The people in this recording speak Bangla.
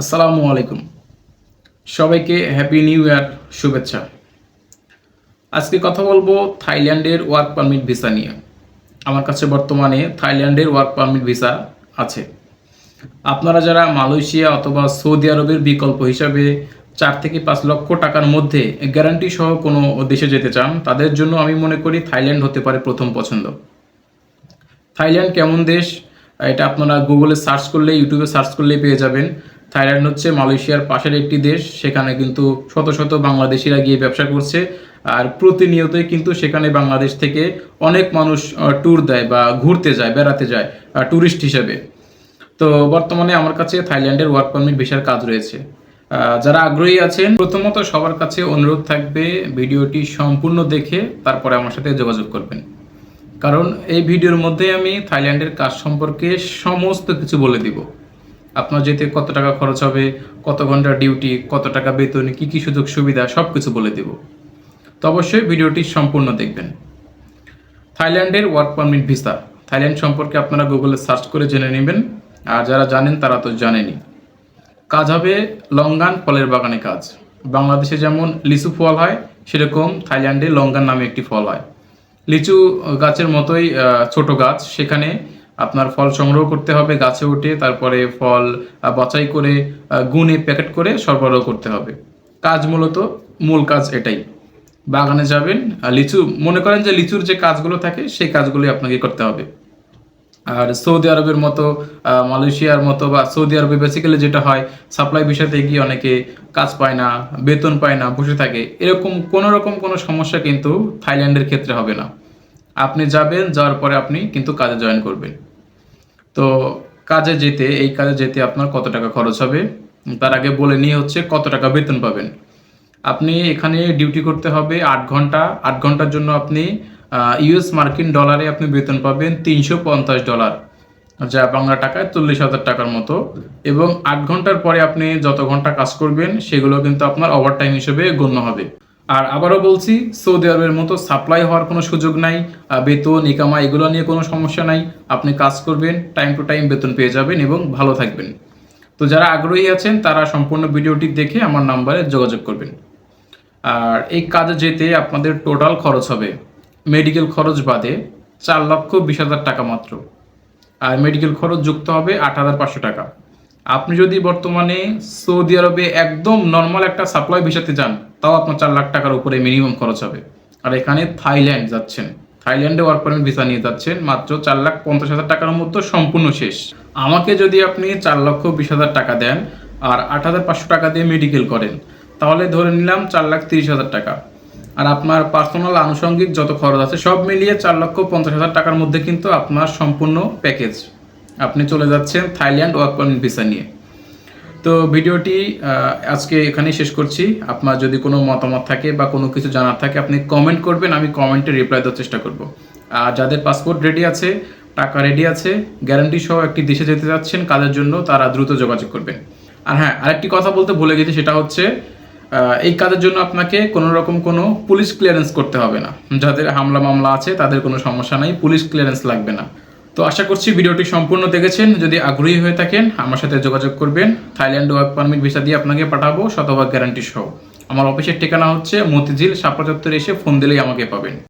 আসসালামু আলাইকুম। সবাইকে হ্যাপি নিউ ইয়ার শুভেচ্ছা। আজকে কথা বলব থাইল্যান্ডের ওয়ার্ক পারমিট ভিসা নিয়ে। আমার কাছে বর্তমানে থাইল্যান্ডের ওয়ার্ক পারমিট ভিসা আছে। আপনারা যারা মালয়েশিয়া অথবা সৌদি আরবের বিকল্প হিসাবে চার থেকে পাঁচ লক্ষ টাকার মধ্যে গ্যারান্টি সহ কোনো দেশে যেতে চান, তাদের জন্য আমি মনে করি থাইল্যান্ড হতে পারে প্রথম পছন্দ। থাইল্যান্ড কেমন দেশ? এটা আপনারা গুগলে সার্চ করলে ইউটিউবে সার্চ করলেই পেয়ে যাবেন। থাইল্যান্ড হচ্ছে মালয়েশিয়ার পাশের একটি দেশ, সেখানে কিন্তু শত শত বাংলাদেশিরা গিয়ে ব্যবসা করছে। আর প্রতিনিয়তই কিন্তু সেখানে বাংলাদেশ থেকে অনেক মানুষ ট্যুর দেয় বা ঘুরতে যায়, বেড়াতে যায় ট্যুরিস্ট হিসেবে। তো বর্তমানে আমার কাছে থাইল্যান্ডের ওয়ার্ক পারমিট ভিসার কাজ রয়েছে। যারা আগ্রহী আছেন, প্রথমত সবার কাছে অনুরোধ থাকবে ভিডিওটি সম্পূর্ণ দেখে তারপরে আমার সাথে যোগাযোগ করবেন। কারণ এই ভিডিওর মধ্যে আমি থাইল্যান্ডের কাজ সম্পর্কে সমস্ত কিছু বলে দিব। আপনার যেতে কত টাকা খরচ হবে, কত ঘণ্টা ডিউটি কত টাকা বেতন, কি কি সুযোগ সুবিধা সব কিছু বলে দিব। তো অবশ্যই ভিডিওটি সম্পূর্ণ দেখবেন। থাইল্যান্ডের ওয়ার্ক পারমিট ভিসা থাইল্যান্ড সম্পর্কে আপনারা গুগলে সার্চ করে জেনে নেবেন। আর যারা জানেন, তারা তো জানেনই। কাজ হবে লঙ্গান ফলের বাগানে কাজ। বাংলাদেশে যেমন লিচু ফল হয়, সেরকম থাইল্যান্ডে লঙ্গান নামে একটি ফল হয়। লিচু গাছের মতোই ছোট গাছ। সেখানে আপনার ফল সংগ্রহ করতে হবে গাছে উঠে, তারপরে ফল বাছাই করে গুনে, প্যাকেট করে সরবরাহ করতে হবে। কাজ মূলত, মূল কাজ এটাই। বাগানে যাবেন লিচু, মনে করেন যে লিচুর যে কাজগুলো থাকে, সেই কাজগুলোই আপনাকে করতে হবে। আর সৌদি আরবের মতো মালয়েশিয়ার মতো বা সৌদি আরবে বেসিক্যালি যেটা হয় সাপ্লাই বিষয়তে গিয়ে অনেকে কাজ পায় না, বেতন পায় না, বসে থাকে। এরকম কোনো রকম কোনো সমস্যা কিন্তু থাইল্যান্ডের ক্ষেত্রে হবে না। আপনি যাবেন, যাওয়ার পরে আপনি কিন্তু কাজে জয়েন করবেন। তো কাজে যেতে, এই কাজে যেতে আপনার কত টাকা খরচ হবে? তার আগে বলে নিয়ে হচ্ছে কত টাকা বেতন পাবেন। আপনি এখানে ডিউটি করতে হবে আট ঘণ্টা, আট ঘণ্টার জন্য আপনি ইউএস মার্কিন ডলারে আপনি বেতন পাবেন তিনশো পঞ্চাশ ডলার যা বাংলা টাকায় চল্লিশ হাজার টাকার মতো। এবং আট ঘণ্টার পরে আপনি যত ঘণ্টা কাজ করবেন, সেগুলো কিন্তু আপনার ওভারটাইম হিসেবে গণ্য হবে। আর আবারও বলছি, সৌদি আরবের মতো সাপ্লাই হওয়ার কোনো সুযোগ নাই বেতন, ইকামা, এগুলো নিয়ে কোনো সমস্যা নাই। আপনি কাজ করবেন টাইম টু টাইম বেতন পেয়ে যাবেন এবং ভালো থাকবেন। তো যারা আগ্রহী আছেন, তারা সম্পূর্ণ ভিডিওটি দেখে আমার নাম্বারে যোগাযোগ করবেন। আর এই কাজে যেতে আপনাদের টোটাল খরচ হবে মেডিকেল খরচ বাদে চার লক্ষ বিশ হাজার টাকা মাত্র। আর মেডিকেল খরচ যুক্ত হবে আট হাজার পাঁচশো টাকা। আপনি যদি বর্তমানে সৌদি আরবে একদম নর্মাল একটা সাপ্লাই ভিসাতে যান, তাও আপনার চার লাখ টাকার উপরে মিনিমাম খরচ হবে। আর এখানে থাইল্যান্ড যাচ্ছেন। থাইল্যান্ডে ওয়ার্ক পারমিট ভিসা নিয়ে যাচ্ছেন, মাত্র চার লাখ পঞ্চাশ হাজার টাকার মতো সম্পূর্ণ শেষ। আমাকে যদি আপনি চার লক্ষ বিশ হাজার টাকা দেন আর আট হাজার পাঁচশো টাকা দিয়ে মেডিকেল করেন, তাহলে ধরে নিলাম চার লাখ তিরিশ হাজার টাকা। আর আপনার পার্সোনাল আনুষঙ্গিক যত খরচ আছে, সব মিলিয়ে চার লক্ষ পঞ্চাশ হাজার টাকার মধ্যে কিন্তু আপনার সম্পূর্ণ প্যাকেজ আপনি চলে যাচ্ছেন থাইল্যান্ড ওয়ার্ক পারমিট ভিসা নিয়ে। তো ভিডিওটি আজকে এখানেই শেষ করছি। আপনার যদি কোনো মতামত থাকে বা কোনো কিছু জানার থাকে, আপনি কমেন্ট করবেন, আমি কমেন্টে রিপ্লাই দেওয়ার চেষ্টা করব। আর যাদের পাসপোর্ট রেডি আছে, টাকা রেডি আছে গ্যারান্টি সহ একটি দেশে যেতে যাচ্ছেন কাজের জন্য তারা দ্রুত যোগাযোগ করবেন। আর হ্যাঁ আরেকটি কথা বলতে ভুলে গেছি, সেটা হচ্ছে এই কাজের জন্য আপনাকে কোনো রকম কোনো পুলিশ ক্লিয়ারেন্স করতে হবে না। যাদের হামলা মামলা আছে, তাদের কোনো সমস্যা নাই, পুলিশ ক্লিয়ারেন্স লাগবে না। তো আশা করছি ভিডিওটি সম্পূর্ণ দেখেছেন। যদি আগ্রহী হয়ে থাকেন, আমার সাথে যোগাযোগ করবেন। থাইল্যান্ড ওয়ার্ক পারমিট ভিসা দিয়ে আপনাকে পাঠাবো শতভাগ গ্যারান্টি সহ। আমার অফিসের ঠিকানা হচ্ছে মতিঝিল সাপা এসে ফোন দিলেই আমাকে পাবেন।